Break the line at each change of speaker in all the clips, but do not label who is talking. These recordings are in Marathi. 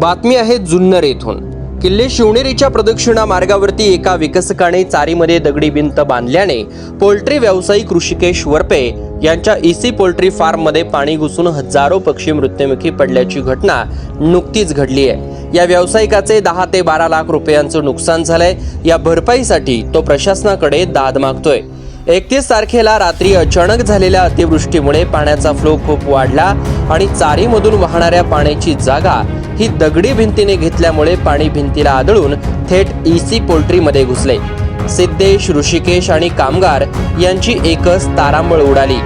बातमी आहे जुन्नर येथून किल्ले शिवनेरीच्या प्रदक्षिणा मार्गावरती एका विकसकाने चारीमध्ये दगडी भिंत बांधल्याने पोल्ट्री व्यावसायिक ऋषिकेश वरपे यांच्या इसी पोल्ट्री फार्ममध्ये पाणी घुसून हजारो पक्षी मृत्युमुखी पडल्याची घटना नुकतीच घडली आहे या व्यावसायिकाचे दहा ते बारा लाख रुपयांचं नुकसान झालंय या भरपाईसाठी तो प्रशासनाकडे दाद मागतोय एकतीस तारखेला रात्री अचानक झालेल्या अतिवृष्टीमुळे पाण्याचा फ्लो खूप वाढला आणि चारीमधून वाहणाऱ्या पाण्याची जागा ही दगडी भिंतीने घेतल्यामुळे पाणी भिंतीला आदळून थेट ईसी e पोल्ट्रीमध्ये घुसले सिद्धेश ऋषिकेश आणि कामगार यांची एकच तारांबळ उडाली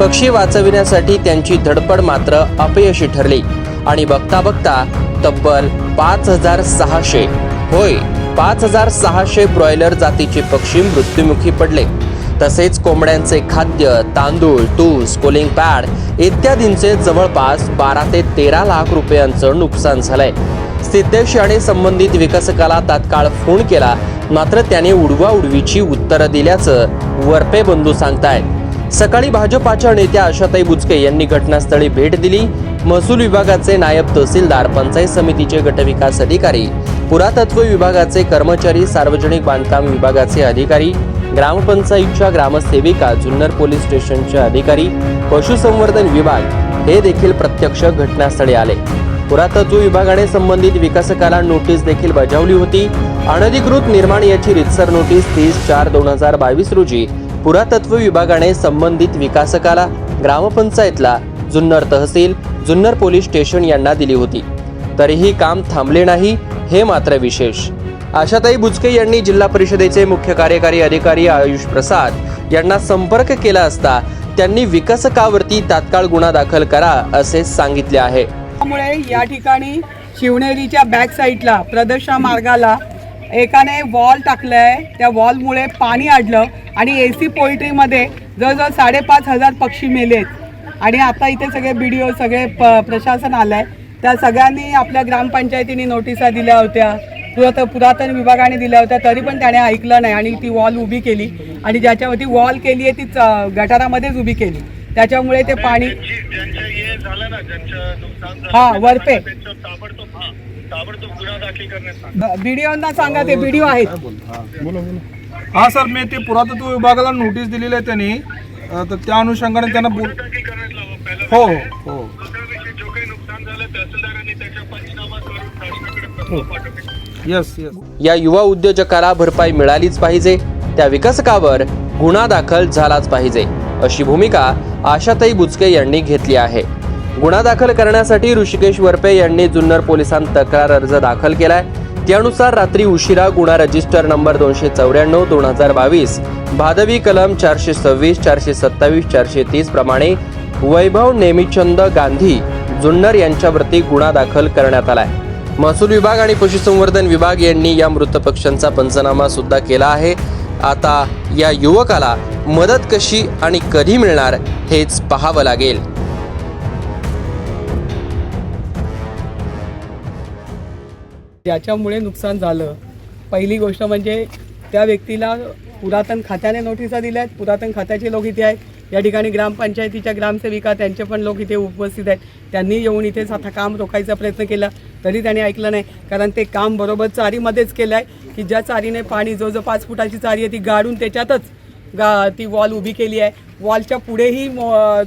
पक्षी वाचविण्यासाठी त्यांची धडपड मात्र अपयशी ठरली आणि बघता बघता तब्बल पाच हजार सहाशे होय पाच हजार सहाशे ब्रॉयलर जातीचे पक्षी मृत्युमुखी पडले तसेच कोंबड्यांचे खाद्य तांदूळ तूस कोलिंग पॅड इत्यादींचे जवळपास बारा ते तेरा लाख रुपयांचं नुकसान झालंय सिद्धेश याने संबंधित विकसकाला तात्काळ फोन केला मात्र त्याने उडवाउडवीची उत्तरं दिल्याचं वरपे बंधू सांगतायत सकाळी भाजपाच्या नेत्या आशाताई बुचके यांनी घटनास्थळी भेट दिली महसूल विभागाचे नायब तहसीलदार पंचायत समितीचे गटविकास अधिकारी पुरातत्व विभागाचे कर्मचारी सार्वजनिक बांधकाम विभागाचे अधिकारी ग्रामपंचायतच्या ग्रामसेविका जुन्नर पोलीस स्टेशनचे अधिकारी पशुसंवर्धन विभाग हे देखील प्रत्यक्ष घटनास्थळी आले पुरातत्व विभागाने संबंधित विकासकाला नोटीस देखील बजावली होती अनधिकृत निर्माण याची रितसर नोटीस तीस चार दोन हजार बावीस रोजी पुरातत्व विभागाने संबंधित विकासकाला ग्रामपंचायतला जुन्नर तहसील जुन्नर पोलीस स्टेशन यांना दिली होती तरीही काम थांबले नाही हे मात्र विशेष आशाताई भुजके यांनी जिल्हा परिषदेचे मुख्य कार्यकारी अधिकारी आयुष प्रसाद यांना संपर्क केला असता त्यांनी विकसकावरती तात्काळ गुन्हा दाखल करा असे सांगितले आहे
त्यामुळे या ठिकाणी शिवनेरीच्या बॅक साईडला प्रदर्शन मार्गाला एकाने वॉल टाकलाय त्या वॉलमुळे पाणी आडलं आणि ए सी पोल्ट्रीमध्ये जवळजवळ साडेपाच हजार पक्षी मेलेत आणि आता इथे सगळे बी डी ओ सगळे प प्रशासन आलं आहे त्या सगळ्यांनी आपल्या ग्रामपंचायतीने नोटिसा दिल्या होत्या पुरात पुरातन विभागाने दिल्या होत्या तरी पण त्याने ऐकलं नाही आणि ती वॉल उभी केली आणि ज्याच्यावरती वॉल केली आहे ती गटारामध्येच उभी केली त्याच्यामुळे ते पाणी हा वरपे बीडीओना सांगा ते बीडीओ आहेत
हा सर मी ते पुरातत्व विभागाला नोटीस दिलेली आहे त्यांनी तर त्या अनुषंगाने त्यांना बोल हो हो हो
यस यस या युवा उद्योजकाला भरपाई मिळालीच पाहिजे त्या विकासकावर गुन्हा दाखल झालाच पाहिजे अशी भूमिका आशाताई बुचके यांनी घेतली आहे गुन्हा दाखल करण्यासाठी ऋषिकेश वरपे यांनी जुन्नर पोलिसांत तक्रार अर्ज दाखल केलाय त्यानुसार रात्री उशिरा गुन्हा रजिस्टर नंबर दोनशे चौऱ्याण्णव दोन हजार बावीस भादवी कलम चारशे सव्वीस चारशे सत्तावीस चारशे तीस प्रमाणे वैभव नेमिचंद गांधी जुन्नर यांच्यावरती गुन्हा दाखल करण्यात आलाय महसूल विभाग आणि पशुसंवर्धन विभाग यांनी या मृत पक्ष्यांचा पंचनामा सुद्धा केला आहे आता या युवकाला मदत कशी आणि कधी मिळणार हेच पाहावं लागेल
ज्याच्यामुळे नुकसान झालं पहिली गोष्ट म्हणजे त्या व्यक्तीला पुरातन खात्याने नोटिसा दिल्या आहेत पुरातन खात्याचे लोक इथे आहेत या ठिकाणी ग्रामपंचायतीच्या ग्रामसेविका त्यांचे पण लोक इथे उपस्थित आहेत त्यांनी येऊन इथे आता काम रोखायचा प्रयत्न केला तरी त्याने ऐकलं नाही कारण ते काम बरोबर चारीमध्येच केलं आहे की ज्या चारीने पाणी जो जो पाच फुटाची चारी आहे ती गाडून त्याच्यातच गा ती वॉल उभी केली आहे वॉलच्या पुढेही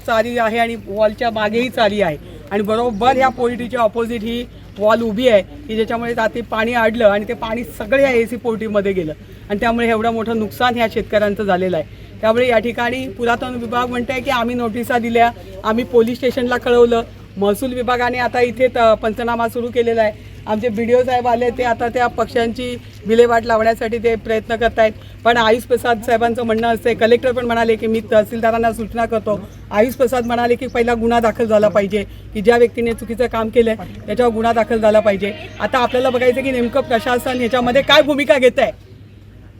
चारी आहे आणि वॉलच्या मागेही चारी आहे आणि बरोबर ह्या पोल्ट्रीच्या ऑपोजिट ही वॉल उभी आहे की ज्याच्यामुळे ते पाणी आडलं आणि ते पाणी सगळं या ए सी पोल्ट्रीमध्ये गेलं आणि त्यामुळे एवढं मोठं नुकसान ह्या शेतकऱ्यांचं झालेलं आहे त्यामुळे या ठिकाणी पुरातन विभाग म्हणत आहे की आम्ही नोटिसा दिल्या आम्ही पोलीस स्टेशनला कळवलं महसूल विभागाने आता इथे पंचनामा सुरू केलेला आहे आमचे बी डी ओ साहेब आले ते आता त्या पक्ष्यांची विल्हेवाट लावण्यासाठी ते प्रयत्न करत आहेत पण आयुष प्रसाद साहेबांचं म्हणणं असते कलेक्टर पण म्हणाले की मी तहसीलदारांना सूचना करतो आयुष प्रसाद म्हणाले की पहिला गुन्हा दाखल झाला पाहिजे की ज्या व्यक्तीने चुकीचं काम केलं त्याच्यावर गुन्हा दाखल झाला पाहिजे आता आपल्याला बघायचं की नेमकं प्रशासन याच्यामध्ये काय भूमिका घेत आहे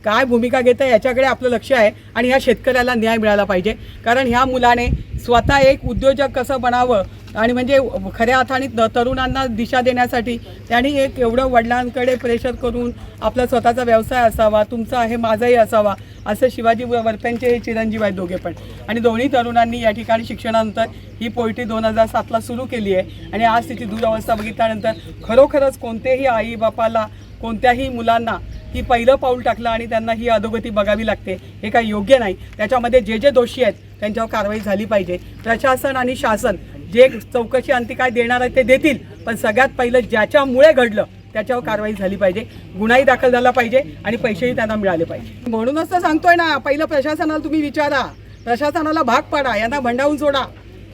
काय भूमिका घेतं याच्याकडे आपलं लक्ष आहे आणि ह्या शेतकऱ्याला न्याय मिळाला पाहिजे कारण ह्या मुलाने स्वतः एक उद्योजक कसं बनावं आणि म्हणजे खऱ्या अर्थाने तरुणांना दिशा देण्यासाठी त्यांनी एक एवढं वडिलांकडे प्रेशर करून आपला स्वतःचा व्यवसाय असावा तुमचा आहे माझाही असावा असं शिवाजी वरप्यांचे हे चिरंजीव आहेत दोघे पण आणि दोन्ही तरुणांनी या ठिकाणी शिक्षणानंतर ही पोयट्री दोन हजार सातला सुरू केली आहे आणि आज तिची दुरावस्था बघितल्यानंतर खरोखरच कोणतेही आई बापाला कोणत्याही मुलांना की पहिलं पाऊल टाकलं आणि त्यांना ही अधोगती बघावी लागते हे काही योग्य नाही त्याच्यामध्ये जे जे दोषी आहेत त्यांच्यावर कारवाई झाली पाहिजे प्रशासन आणि शासन जे चौकशी अंती काय देणार आहे ते देतील पण सगळ्यात पहिलं ज्याच्यामुळे घडलं त्याच्यावर कारवाई झाली पाहिजे गुन्हाही दाखल झाला पाहिजे आणि पैसेही त्यांना मिळाले पाहिजे म्हणूनच तर सांगतोय ना पहिलं प्रशासनाला तुम्ही विचारा प्रशासनाला भाग पाडा यांना भंडावून सोडा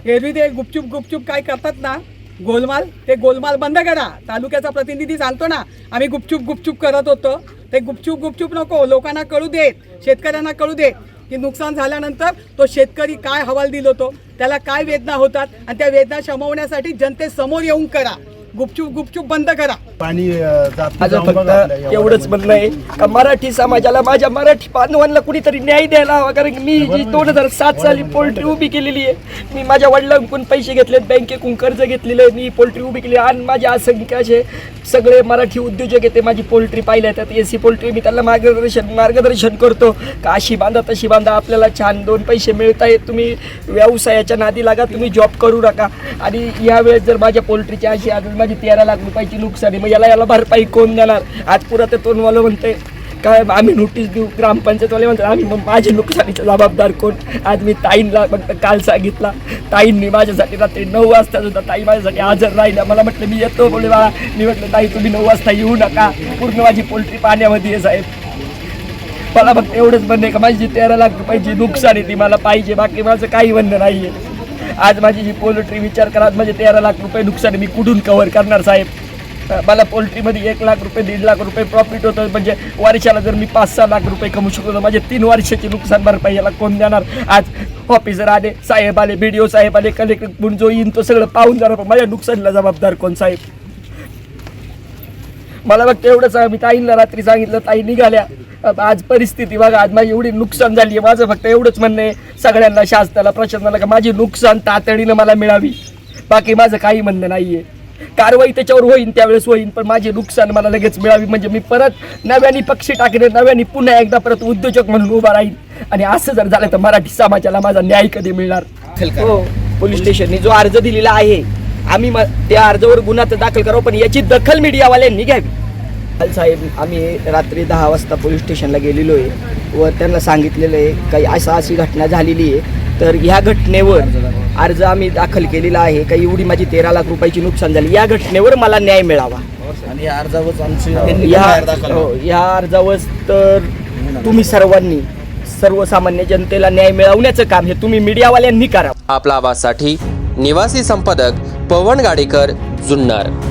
एरवी ते गुपचूप गुपचूप काय करतात ना गोलमाल ते गोलमाल बंद करा तालुक्याचा प्रतिनिधी सांगतो ना आम्ही गुपचूप गुपचूप करत होतो ते गुपचूप गुपचूप नको लोकांना कळू देत शेतकऱ्यांना कळू देत की नुकसान झाल्यानंतर तो शेतकरी काय हवाल दिलो तो त्याला काय वेदना होतात आणि त्या वेदना शमवण्यासाठी जनतेसमोर येऊन करा गुपचूप गुपचूप बंद करा
पाणी माझं
फक्त एवढंच म्हणजे. म्हणणं आहे का मराठी समाजाला माझ्या मराठी बांधवांना कुणीतरी न्याय द्यायला हवा कारण मी जी दोन हजार सात साली पोल्ट्री उभी केलेली आहे मी माझ्या वडिलांकून पैसे घेतलेत बँकेकडून कर्ज घेतलेलं आहे मी पोल्ट्री उभी केली आणि माझ्या असंख्याचे सगळे मराठी उद्योजक येते माझी पोल्ट्री पाहिल्या त्यात ए सी पोल्ट्री मी त्यांना मार्गदर्शन मार्गदर्शन करतो का अशी बांधा तशी बांधा आपल्याला छान दोन पैसे मिळत आहेत तुम्ही व्यवसायाच्या नादी लागा तुम्ही जॉब करू नका आणि यावेळेस जर माझ्या पोल्ट्रीच्या अशी आज माझी तेरा लाख रुपयाची नुकसानी याला याला याला भरपाई कोण देणार आज पुरा तोंड तोंडवालं म्हणते काय आम्ही नोटीस देऊ ग्रामपंचायतवाले म्हणतात आम्ही मग माझे नुकसानीचा जबाबदार कोण आज मी ताईंना फक्त काल सांगितला ताईंनी माझ्यासाठी रात्री नऊ वाजता सुद्धा ताई माझ्यासाठी हजर राहिल्या मला म्हटलं मी येतो बोले बाळा मी म्हटलं ताई तुम्ही नऊ वाजता येऊ नका पूर्ण माझी पोल्ट्री पाण्यामध्ये आहे साहेब मला फक्त एवढंच म्हणणे का माझी तेरा लाख रुपयाची नुकसान आहे ती मला पाहिजे बाकी माझं काही म्हणणं नाही आहे आज माझी जी पोल्ट्री विचार करा माझे तेरा लाख रुपये नुकसान मी कुठून कव्हर करणार साहेब मला पोल्ट्रीमध्ये एक लाख रुपये दीड लाख रुपये प्रॉफिट होतं म्हणजे वर्षाला जर मी पाच सहा लाख रुपये कमवू शकलो तर माझे तीन वर्षाची नुकसान भरपाई याला कोण देणार आज ऑफिसर आले साहेब आले बी ओ साहेब आले कलेक्टर म्हणून जो येईन तो सगळं पाहून जाणार पण माझ्या नुकसानीला जबाबदार कोण साहेब मला वाटतं एवढंच मी ताईंना रात्री सांगितलं ताई निघाल्या आज परिस्थिती बघा आज माझी एवढी नुकसान झाली आहे माझं फक्त एवढंच म्हणणं आहे सगळ्यांना शासनाला प्रशासनाला का माझी नुकसान तातडीनं मला मिळावी बाकी माझं काही म्हणणं नाही आहे कारवाई त्याच्यावर होईल त्यावेळेस होईल पण माझे नुकसान मला लगेच मिळावी म्हणजे मी परत नव्याने पक्षी टाकणे नव्याने पुन्हा एकदा परत उद्योजक म्हणून उभा राहील आणि असं जर झालं तर मराठी समाजाला माझा न्याय कधी मिळणार पोलीस स्टेशनने जो अर्ज दिलेला आहे आम्ही त्या अर्जावर गुन्हा तर दाखल करावं पण याची दखल मीडियावाल्यांनी घ्यावी साहेब आम्ही रात्री दहा वाजता पोलीस स्टेशनला गेलेलो आहे व त्यांना सांगितलेलं आहे काही असा अशी घटना झालेली आहे तर ह्या घटनेवर अर्ज आम्ही दाखल केलेला आहे का एवढी माझी तेरा लाख रुपयाची नुकसान झाली या घटनेवर मला न्याय मिळावा आणि या अर्जावर हो. हो, या अर्जावर तर तुम्ही सर्वांनी सर्वसामान्य जनतेला न्याय मिळवण्याचं काम हे तुम्ही मीडियावाल्यांनी करा
आपला आवाजसाठी निवासी संपादक पवन गाडेकर जुन्नर